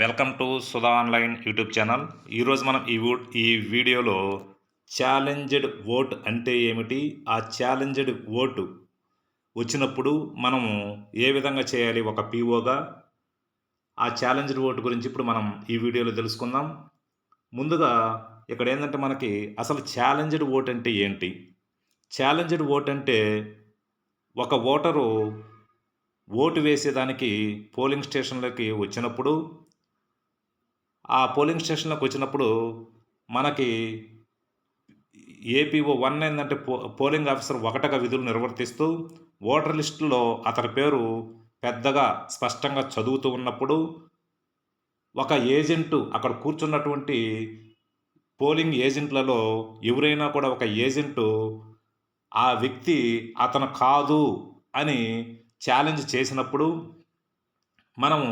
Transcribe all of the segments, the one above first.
Welcome to Sudha online YouTube channel. ఈరోజు మనం ఈ ఈ వీడియోలో ఛాలెంజ్డ్ ఓట్ అంటే ఏమిటి? ఆ ఛాలెంజ్డ్ ఓటు వచ్చినప్పుడు మనము ఏ విధంగా చేయాలి? ఒక పీఓగా. ఆ ఛాలెంజ్డ్ ఓటు గురించి ఇప్పుడు మనం ఈ వీడియోలో తెలుసుకుందాం. ముందుగా ఇక్కడ ఏంటంటే మనకి అసలు ఛాలెంజ్డ్ ఓట్ అంటే ఏంటి? ఛాలెంజ్డ్ ఓట్ అంటే ఒక ఓటరు ఓటు వేసేదానికి పోలింగ్ స్టేషన్లోకి వచ్చినప్పుడు ఆ పోలింగ్ స్టేషన్లోకి వచ్చినప్పుడు మనకి ఏపీఓ వన్ ఏంటంటే పో పోలింగ్ ఆఫీసర్ ఒకటగా విధులు నిర్వర్తిస్తూ ఓటర్ లిస్టులో అతని పేరు పెద్దగా స్పష్టంగా చదువుతూ ఉన్నప్పుడు ఒక ఏజెంటు అక్కడ కూర్చున్నటువంటి పోలింగ్ ఏజెంట్లలో ఎవరైనా కూడా ఒక ఏజెంటు ఆ వ్యక్తి అతను కాదు అని ఛాలెంజ్ చేసినప్పుడు మనము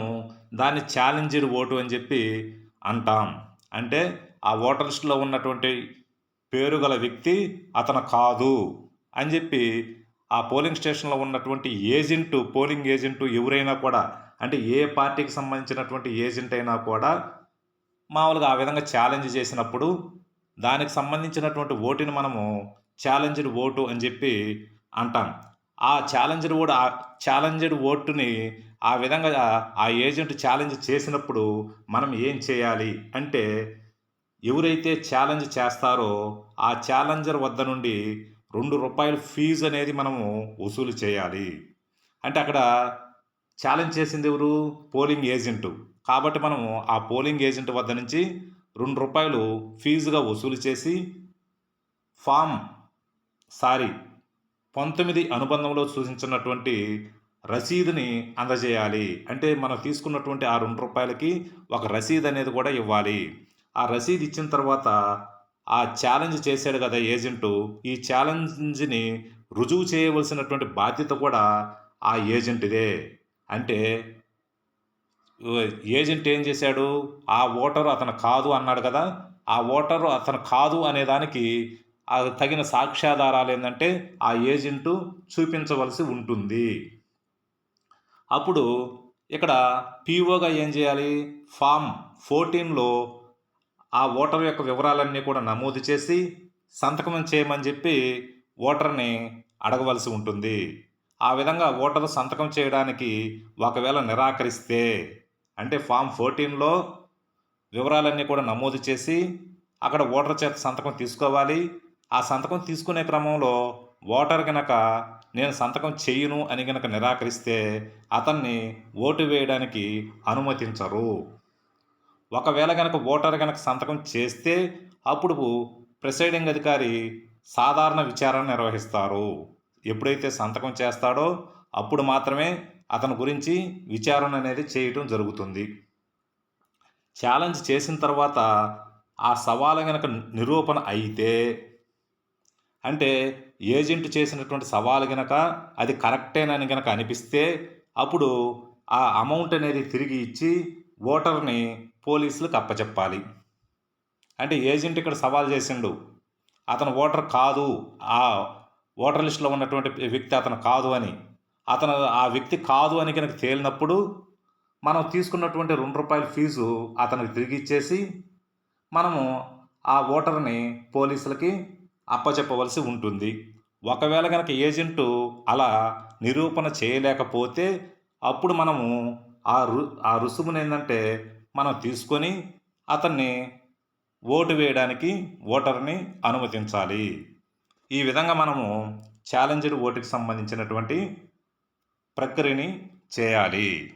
దాన్ని ఛాలెంజ్డ్ ఓటు అని చెప్పి అంటాం. అంటే ఆ ఓటర్ లిస్టులో ఉన్నటువంటి పేరు గల వ్యక్తి అతను కాదు అని చెప్పి ఆ పోలింగ్ స్టేషన్లో ఉన్నటువంటి ఏజెంటు పోలింగ్ ఏజెంటు ఎవరైనా కూడా అంటే ఏ పార్టీకి సంబంధించినటువంటి ఏజెంట్ అయినా కూడా మామూలుగా ఆ విధంగా ఛాలెంజ్ చేసినప్పుడు దానికి సంబంధించినటువంటి ఓటుని మనము ఛాలెంజ్డ్ ఓటు అని చెప్పి అంటాం. ఆ ఛాలెంజర్ కూడా ఆ ఛాలెంజర్ ఓటుని ఆ విధంగా ఆ ఏజెంట్ ఛాలెంజ్ చేసినప్పుడు మనం ఏం చేయాలి అంటే ఎవరైతే ఛాలెంజ్ చేస్తారో ఆ ఛాలెంజర్ వద్ద నుండి రెండు రూపాయల ఫీజు అనేది మనము వసూలు చేయాలి. అంటే అక్కడ ఛాలెంజ్ చేసింది ఎవరు? Polling agent. కాబట్టి మనము ఆ పోలింగ్ ఏజెంట్ వద్ద నుంచి రెండు రూపాయలు ఫీజుగా వసూలు చేసి ఫామ్ సారీ పంతొమ్మిది అనుబంధంలో సూచించినటువంటి రసీదుని అందజేయాలి. అంటే మనం తీసుకున్నటువంటి ఆ రెండు రూపాయలకి ఒక రసీదు అనేది కూడా ఇవ్వాలి. ఆ రసీదు ఇచ్చిన తర్వాత ఆ ఛాలెంజ్ చేశాడు కదా ఏజెంటు. ఈ ఛాలెంజ్ని రుజువు చేయవలసినటువంటి బాధ్యత కూడా ఆ ఏజెంట్దే. అంటే ఏజెంట్ ఏం చేశాడు? ఆ ఓటరు అతను కాదు అన్నాడు కదా. ఆ ఓటరు అతను కాదు అనే దానికి తగిన సాక్ష్యాధారాలు ఏంటంటే ఆ ఏజెంటు చూపించవలసి ఉంటుంది. అప్పుడు ఇక్కడ పీఓగా ఏం చేయాలి? ఫామ్ ఫోర్టీన్లో ఆ ఓటర్ యొక్క వివరాలన్నీ కూడా నమోదు చేసి సంతకం చేయమని చెప్పి ఓటర్ని అడగవలసి ఉంటుంది. ఆ విధంగా ఓటర్ సంతకం చేయడానికి ఒకవేళ నిరాకరిస్తే అంటే ఫామ్ ఫోర్టీన్లో వివరాలన్నీ కూడా నమోదు చేసి అక్కడ ఓటర్ చేత సంతకం తీసుకోవాలి. ఆ సంతకం తీసుకునే క్రమంలో ఓటర్ గనక నేను సంతకం చేయను అని గనక నిరాకరిస్తే అతన్ని ఓటు వేయడానికి అనుమతించరు. ఒకవేళ గనక ఓటర్ గనక సంతకం చేస్తే అప్పుడు ప్రిసైడింగ్ అధికారి సాధారణ విచారణ నిర్వహిస్తారు. ఎప్పుడైతే సంతకం చేస్తాడో అప్పుడు మాత్రమే అతని గురించి విచారణ అనేది చేయటం జరుగుతుంది. ఛాలెంజ్ చేసిన తర్వాత ఆ సవాలు గనక నిరూపణ అయితే అంటే ఏజెంట్ చేసినటువంటి సవాలు గనక అది కరెక్టేనని గనక అనిపిస్తే అప్పుడు ఆ అమౌంట్ అనేది తిరిగి ఇచ్చి ఓటర్ని పోలీసులకు అప్పచెప్పాలి. అంటే ఏజెంట్ ఇక్కడ సవాల్ చేసిండు అతను ఓటర్ కాదు ఆ ఓటర్ లిస్టులో ఉన్నటువంటి వ్యక్తి అతను కాదు అని. అతను ఆ వ్యక్తి కాదు అని కనుక తేలినప్పుడు మనం తీసుకున్నటువంటి రెండు రూపాయల ఫీజు అతనికి తిరిగి ఇచ్చేసి మనము ఆ ఓటర్ని పోలీసులకి అప్పచెప్పవలసి ఉంటుంది. ఒకవేళ కనుక ఏజెంటు అలా నిరూపణ చేయలేకపోతే అప్పుడు మనము ఆ రు ఆ రుసుమును ఏంటంటే మనం తీసుకొని అతన్ని ఓటు వేయడానికి ఓటర్ని అనుమతించాలి. ఈ విధంగా మనము ఛాలెంజ్డ్ ఓటుకి సంబంధించినటువంటి ప్రక్రియని చేయాలి.